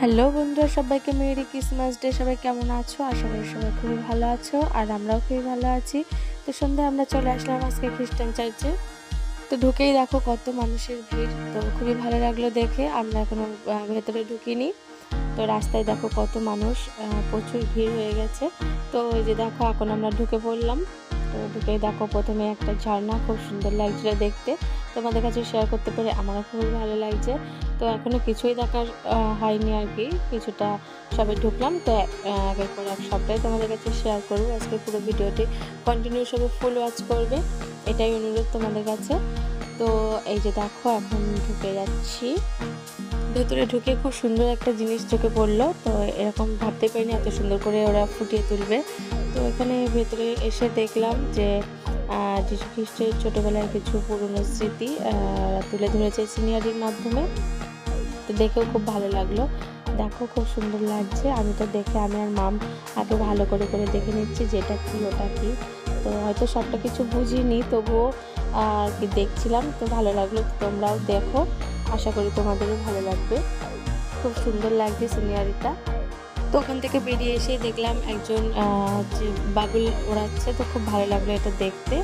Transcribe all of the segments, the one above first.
Hello বন্ধুরা, সবাইকে merry Christmas day সবাই কেমন আছো? আশা করি সবাই খুবই ভালো আছো আর আমরাও খুবই ভালো আছি। তো সন্ধ্যায় আমরা চলে আসলাম আজকে খ্রিস্টান চার্চে তো ঢুকেই দেখো কত মানুষের ভিড়। তো খুবই ভালো লাগল দেখে। আমরা এখনও ভেতরে ঢুকিনি। তো রাস্তায় দেখো কত মানুষ প্রচুর ভিড় হয়ে গেছে। তো ওই যে দেখো, এখন আমরা ঢুকে পড়লাম। তো ঢুকেই দেখো প্রথমে একটা ঝর্ণা, খুব সুন্দর লাগছিল দেখতে। তোমাদের কাছে শেয়ার করতে পেরে আমারও খুবই ভালো লাগছে। তো এখনও কিছুই দেখার হয়নি আর কি, কিছুটা সবে ঢুকলাম। তো একের পর এক সবটাই তোমাদের কাছে শেয়ার করব। আজকে পুরো ভিডিওটি কন্টিনিউ সবে ফুল ওয়াচ করবে, এটাই অনুরোধ তোমাদের কাছে। তো এই যে দেখো, এখন ঢুকে যাচ্ছি। ভেতরে ঢুকে খুব সুন্দর একটা জিনিস চোখে পড়ল। তো এরকম ভাবতে পারিনি এত সুন্দর করে ওরা ফুটিয়ে তুলবে। তো এখানে ভেতরে এসে দেখলাম যে যীশু খ্রিস্টের ছোটোবেলার কিছু পুরনো স্মৃতি তুলে ধরেছে সিনিয়রির মাধ্যমে। তো দেখেও খুব ভালো লাগল। দেখো খুব সুন্দর লাগছে। আমি তো দেখে, আমি আর মাম আগে ভালো করে করে দেখে নিচ্ছি যেটা কি, ওটা কি। তো হয়তো সবটা কিছু বুঝিনি, তবুও আর কি দেখছিলাম। তো ভালো লাগল, তোমরাও দেখো। আশা করি তোমাদেরও ভালো লাগবে। খুব সুন্দর লাগছে সিনিয়রিটা তো ওখান থেকে বেরিয়ে এসে দেখলাম একজন যে বাবুল ওড়াচ্ছে, তো খুব ভালো লাগল এটা দেখতে।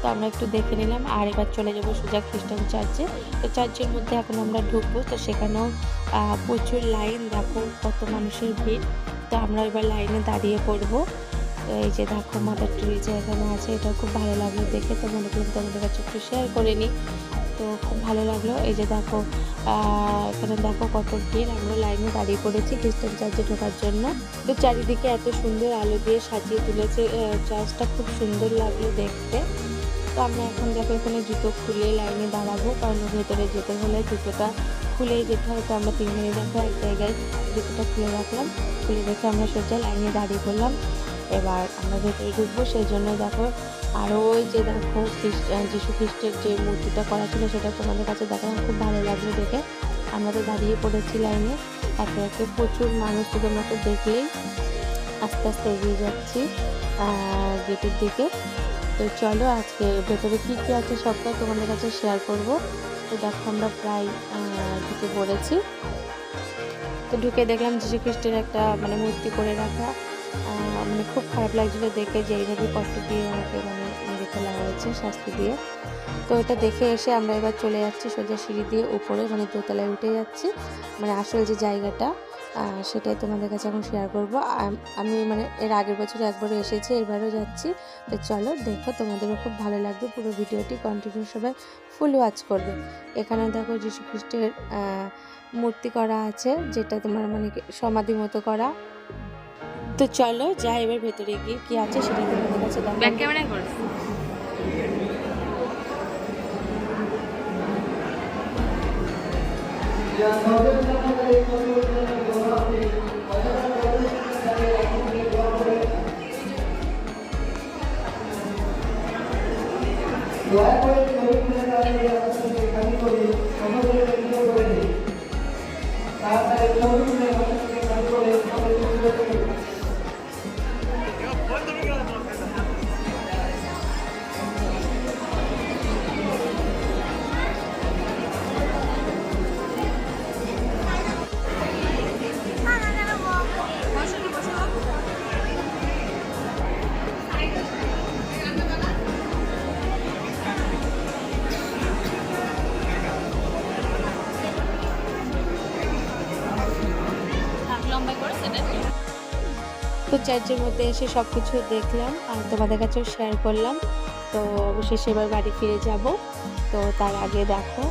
তো আমরা একটু দেখে নিলাম, আর এবার চলে যাব সোজা খ্রিস্টান চার্চে। তো চার্চের মধ্যে এখন আমরা ঢুকবো, তো সেখানেও প্রচুর লাইন, দেখো কত মানুষের ভিড়। তো আমরা এবার লাইনে দাঁড়িয়ে পড়ব। তো এই যে দেখো মাদার যে এখানে আছে এটা খুব ভালো লাগল দেখে। তো মনে করলাম তোমাদের কাছে একটু শেয়ার করে নিই। তো খুব ভালো লাগল। এই যে দেখো এখানে দেখো কত ভিড় আমরা লাইনে দাঁড়িয়ে পড়েছি খ্রিস্টান চার্চে ঢোকার জন্য। তো চারিদিকে এত সুন্দর আলো দিয়ে সাজিয়ে তুলেছে চার্চটা খুব সুন্দর লাগল দেখতে। তো আমরা এখন দেখো এখানে জুতো খুলে লাইনে দাঁড়াবো, কারণ ভেতরে যেতে হলে জুতোটা খুলেই যেতে হয়। তো আমরা তিনজনে দেখো এক জায়গায় জুতোটা খুলে রাখলাম, খুলে রেখে আমরা সোজা লাইনে দাঁড়িয়ে পড়লাম। এবার আমরা ভেতরে ঢুকবো সেই জন্য দেখো আরও ওই যে দেখো আহ, খ্রিস্টের যে মূর্তিটা করা ছিল সেটা তোমাদের কাছে দেখালাম। খুব ভালো লাগল দেখে। আমরা তো দাঁড়িয়ে পড়েছি লাইনে। একে একে প্রচুর মানুষ তো তোমরা তো দেখলেই আস্তে আস্তে এগিয়ে যাচ্ছি গেটের দিকে। তো চলো আজকে ভেতরে কী কী আছে সবটা তোমাদের কাছে শেয়ার করব। তো দেখো আমরা প্রায় ঢুকে পড়েছি। তো ঢুকে দেখলাম যীশু খ্রিস্টের একটা মানে মূর্তি করে রাখা। মানে খুব খারাপ লাগছিল দেখে যে এইভাবে কষ্ট দিয়ে ওনাকে মানে মেরে ফেলা হয়েছে, শাস্তি দিয়ে। তো এটা দেখে এসে আমরা এবার চলে যাচ্ছি সোজা সিঁড়ি দিয়ে উপরে মানে দোতলায় উঠে যাচ্ছি। মানে আসল যে জায়গাটা সেটাই তোমাদের কাছে এখন শেয়ার করব। আমি মানে এর আগের বছর একবারও এসেছি, এবারও যাচ্ছি। তো চলো দেখো তোমাদেরও খুব ভালো লাগবে, পুরো ভিডিওটি কন্টিনিউ সবাই ফুল ওয়াচ করবে। এখানে দেখো যীশু খ্রিস্টের মূর্তি করা আছে, যেটা তোমার মানে সমাধি মতো করা। তো চলো যাই এবার ভেতরে গিয়ে কি আছে সেটা তোমাদের কাছে ব্যাক ক্যামেরায় কর তো চার্চের মধ্যে এসে সব কিছু দেখলাম আর তোমাদের কাছেও শেয়ার করলাম। তো অবশেষে এবার বাড়ি ফিরে যাব। তো তার আগে দেখো,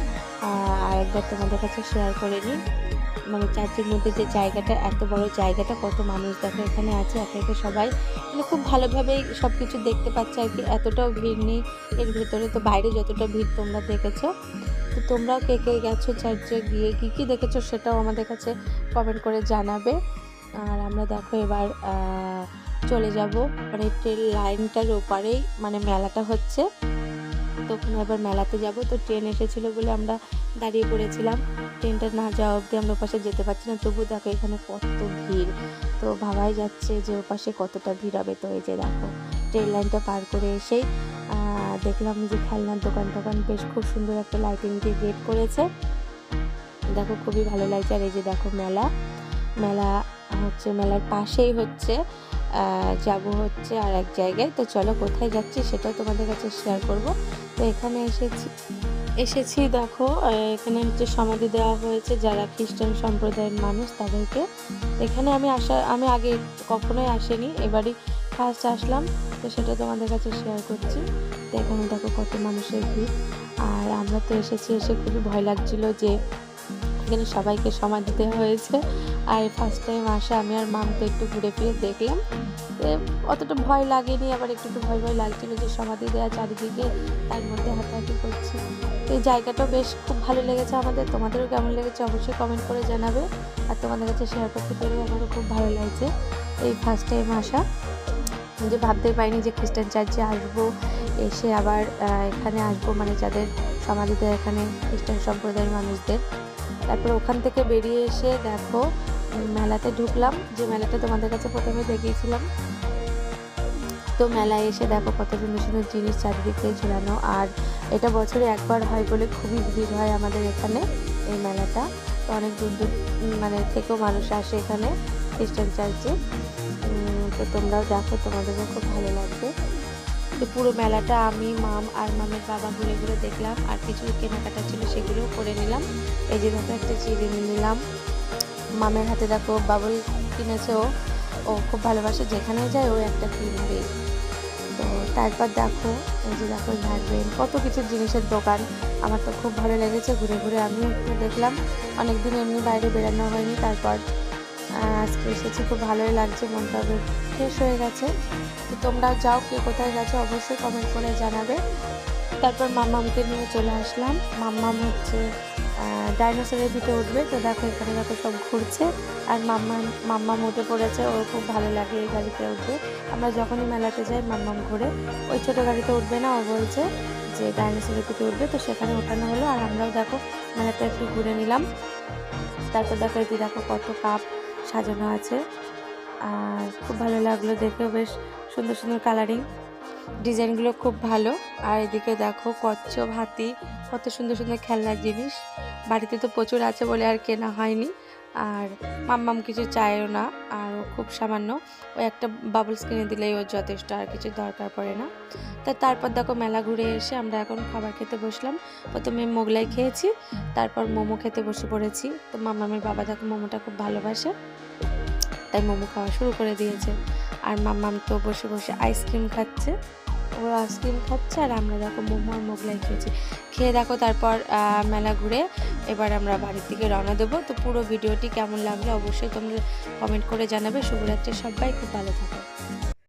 আর একবার তোমাদের কাছে শেয়ার করে নিই। মানে চার্চের মধ্যে যে জায়গাটা, এত বড় জায়গাটা, কত মানুষ দেখো এখানে আছে, একে একে সবাই। মানে খুব ভালোভাবেই সব কিছু দেখতে পাচ্ছে আর কি, এতটাও ভিড় নেই। এর ভেতরে তো বাইরে যতটা ভিড় তোমরা দেখেছ। তো তোমরাও কে কে গেছো চার্চে গিয়ে, কী কী দেখেছ সেটাও আমাদের কাছে কমেন্ট করে জানাবে। আর আমরা দেখো এবার চলে যাব। মানে ট্রেন লাইনটার ওপারেই মানে মেলাটা হচ্ছে। তো ওখানে এবার মেলাতে যাব। তো ট্রেন এসেছিল বলে আমরা দাঁড়িয়ে পড়েছিলাম। ট্রেনটা না যাওয়া অবধি আমরা ওপাশে যেতে পারছি না। তবু দেখো এখানে কত ভিড়। তো ভাবাই যাচ্ছে যে ওপাশে কতটা ভিড় হবে। তো এই যে দেখো, ট্রেন লাইনটা পার করে এসেই দেখলাম যে খেলনার দোকান টোকান বেশ খুব সুন্দর একটা লাইটিং দিয়ে গেট করেছে। দেখো খুবই ভালো লাগছে। আর এই যে দেখো মেলা। মেলা হচ্ছে মেলার পাশেই হচ্ছে যাব হচ্ছে আর এক জায়গায়। তো চলো কোথায় যাচ্ছি সেটাও তোমাদের কাছে শেয়ার করব। তো এখানে এসেছি এসেছি দেখো, এখানে হচ্ছে সমাধি দেওয়া হয়েছে যারা খ্রিস্টান সম্প্রদায়ের মানুষ তাদেরকে। এখানে আমি আসা, আমি আগে কখনোই আসিনি, এবারই ফার্স্ট আসলাম, তো সেটা তোমাদের কাছে শেয়ার করছি। তো এখানে দেখো কত মানুষের ভিড়। আর আমরা তো এসেছি, এসে খুবই ভয় লাগছিল যে এখানে সবাইকে সমাধি দেওয়া হয়েছে। আর ফার্স্ট টাইম আসা আমি আর মাম তো একটু ঘুরে ফিরে দেখলাম। অতটা ভয় লাগেনি, আবার একটু একটু ভয় ভয় লাগছিল যে সমাধি দেওয়া চারিদিকে, তার মধ্যে হাঁটাহাঁটি করছি। এই জায়গাটাও বেশ খুব ভালো লেগেছে আমাদের। তোমাদেরও কেমন লেগেছে অবশ্যই কমেন্ট করে জানাবে। আর তোমাদের কাছে শেয়ার করতে পেরে আমারও খুব ভালো লাগছে এই ফার্স্ট টাইম আসা। যে ভাবতেই পারিনি যে খ্রিস্টান চার্চে আসব, এসে আবার এখানে আসব মানে যাদের সমাধিতে এখানে খ্রিস্টান সম্প্রদায়ের মানুষদের। তারপর ওখান থেকে বেরিয়ে এসে দেখো মেলাতে ঢুকলাম, যে মেলাটা তোমাদের কাছে প্রথমে দেখিয়েছিলাম। তো মেলায় এসে দেখো কত সুন্দর সুন্দর জিনিস চারিদিকে ঝুলানো, আর এটা বছরে একবার হয় বলে খুবই ভিড় হয় আমাদের এখানে এই মেলাটা। তো অনেক দূর দূর মানে থেকেও মানুষ আসে এখানে, খ্রিস্টান চার্চে। তো তোমরাও দেখো, তোমাদেরও খুব ভালো লাগবে। তো পুরো মেলাটা আমি, মাম আর মামের বাবা ঘুরে ঘুরে দেখলাম আর কিছু কেনাকাটা ছিল সেগুলোও করে নিলাম। এই যে দেখো একটা চিড়ে নিলাম। মামের হাতে দেখো বাবল কিনেছে ও। ও খুব ভালোবাসে যেখানে যায় ও একটা কিনবেই তো তারপর দেখো, এই যে দেখো হেয়ারবেন কত কিছু জিনিসের দোকান। আমার তো খুব ভালো লেগেছে, ঘুরে ঘুরে আমি একটু দেখলাম। অনেকদিন এমনি বাইরে বেরানো হয়নি, তারপর আহ, আজকে এসেছি খুব ভালোই লাগছে মনটা ফ্রেশ হয়ে গেছে। তো তোমরাও যাও কে কোথায় গেছো অবশ্যই কমেন্ট করে জানাবে। তারপর মাম্মামকে নিয়ে চলে আসলাম। মাম্মাম হচ্ছে ডাইনোসরের পিঠে উঠবে। তো দেখো এখানে দেখো সব ঘুরছে। আর মাম্মাম মাম্মাম উঠে পড়েছে। ওর খুব ভালো লাগে এই গাড়িতে উঠবে আমরা যখনই মেলাতে যাই মাম্মাম ঘুরে। ওই ছোটো গাড়িতে উঠবে না ও বলছে যে ডাইনোসরের পিঠে উঠবে। তো সেখানে ওঠানো হলো। আর আমরাও দেখো মেলাতে একটু ঘুরে নিলাম। তারপর দেখো এটি দেখো কত কাপ সাজানো আছে। আর খুব ভালো লাগল দেখেও, বেশ সুন্দর সুন্দর কালারিং ডিজাইনগুলো খুব ভালো। আর এদিকে দেখো, কচ্ছপ হাতি, কত সুন্দর সুন্দর খেলনার জিনিস। বাড়িতে তো প্রচুর আছে বলে আর কেনা হয়নি। আর মাম্মাম কিছু চায়ও না, আর খুব সামান্য। ও একটা বাবলস কিনে দিলেই ও যথেষ্ট, আর কিছু দরকার পড়ে না। তা তারপর দেখো মেলা ঘুরে এসে আমরা এখন খাবার খেতে বসলাম। প্রথমে মোগলাই খেয়েছি, তারপর মোমো খেতে বসে পড়েছি। তো মাম্মামের বাবা দেখো মোমোটা খুব ভালোবাসে, তাই মোমো খাওয়া শুরু করে দিয়েছে। আর মাম্মাম তো বসে বসে আইসক্রিম খাচ্ছে। ও আইসক্রিম খাচ্ছে আর আমরা দেখো মোমো আর মোগলাই খেয়েছি। খেয়ে দেখো তারপর মেলা ঘুরে এবার আমরা বাড়ির দিকে রওনা দেবো। তো পুরো ভিডিওটি কেমন লাগল অবশ্যই তোমরা কমেন্ট করে জানাবে। শুভরাত্রি সবাই, খুব ভালো থাকো।